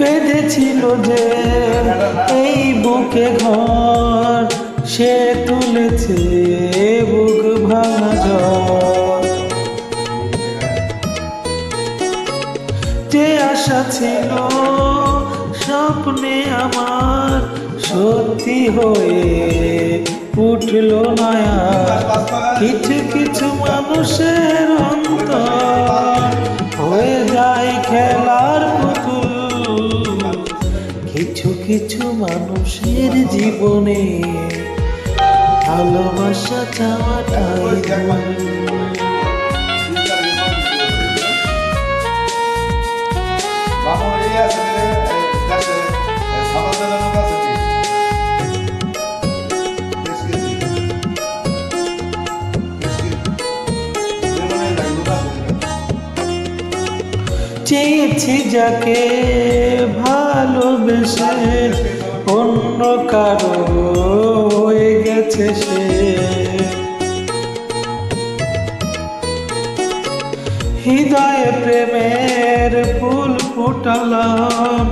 বেঁধেছিল যে এই বুকে ঘর সে তুলেছে বুক ভাঙা ঝড় যে আশা ছিল স্বপ্নে আমার সত্যি হয়ে উঠল নয়া কিছু কিছু মানুষের অন্তর। কিছু মানুষের জীবনে ভালোবাসা চাওয়াটা চেয়েছি যাকে ভা ভালোবেসে অন্য কারও হয়ে গেছে সে। হৃদয়ে প্রেমের ফুল ফুটালাম,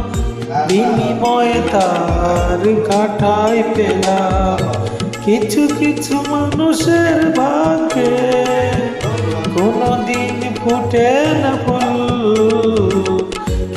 বিনিময়ে তার কাটাই পেলাম। কিছু কিছু মানুষের ভাগ্যে কোনদিন ফুটে